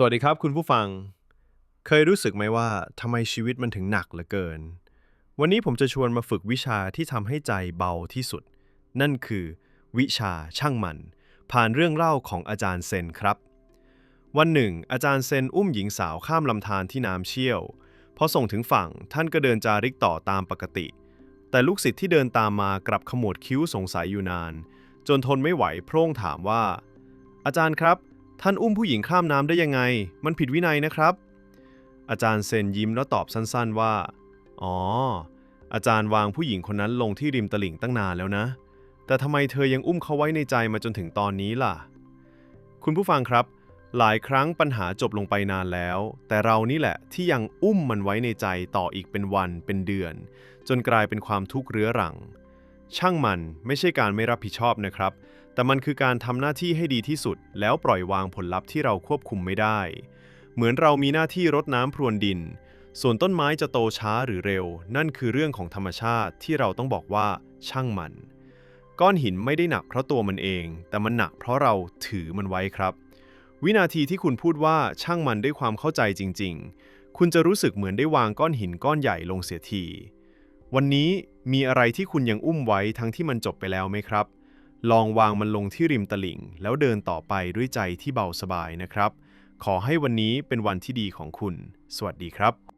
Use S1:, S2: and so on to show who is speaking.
S1: สวัสดีครับคุณผู้ฟัง เคยรู้สึกไหมว่าทำไมชีวิตมันถึงหนักเหลือเกิน วันนี้ผมจะชวนมาฝึกวิชาที่ทำให้ใจเบาที่สุด นั่นคือ วิชาช่างมัน ผ่านเรื่องเล่าของอาจารย์เซนครับ วันหนึ่ง อาจารย์เซนอุ้มหญิงสาวข้ามลำธารที่น้ำเชี่ยวพอส่งถึงฝั่งท่านก็เดินจาริกต่อตามปกติ แต่ลูกศิษย์ที่เดินตามมากลับขมวดคิ้วสงสัยอยู่นาน จนทนไม่ไหวโพร่งถามว่า อาจารย์ครับ ท่านอุ้มผู้หญิงข้ามน้ำได้ยังไง มันผิดวินัยนะครับ อาจารย์เซนยิ้มแล้วตอบสั้นๆว่า อ๋อ อาจารย์วางผู้หญิงคนนั้นลงที่ริมตลิ่งตั้งนานแล้วนะ แต่ทำไมเธอยังอุ้มเขาไว้ในใจมาจนถึงตอนนี้ล่ะ คุณผู้ฟังครับ หลายครั้งปัญหาจบลงไปนานแล้ว แต่เรานี่แหละที่ยังอุ้มมันไว้ในใจต่ออีกเป็นวันเป็นเดือน จนกลายเป็นความทุกข์เรื้อรัง ช่างมันไม่ใช่การไม่รับผิดชอบนะครับ แต่มันคือการทำหน้าที่ให้ดีที่สุด แล้วปล่อยวางผลลัพธ์ที่เราควบคุมไม่ได้ เหมือนเรามีหน้าที่รดน้ำพรวนดิน ส่วนต้นไม้จะโตช้าหรือเร็ว นั่นคือเรื่องของธรรมชาติที่เราต้องบอกว่า ช่างมัน ก้อนหินไม่ได้หนักเพราะตัวมันเอง แต่มันหนักเพราะเราถือมันไว้ครับ วินาทีที่คุณพูดว่าช่างมันด้วยความเข้าใจจริง ๆ คุณจะรู้สึกเหมือนได้วางก้อนหินก้อนใหญ่ลงเสียที วันนี้ มีอะไรที่คุณยังอุ้มไว้ทั้งที่มันจบไปแล้วไหมครับ ลองวางมันลงที่ริมตลิ่ง แล้วเดินต่อไปด้วยใจที่เบาสบายนะครับ ขอให้วันนี้เป็นวันที่ดีของคุณ สวัสดีครับ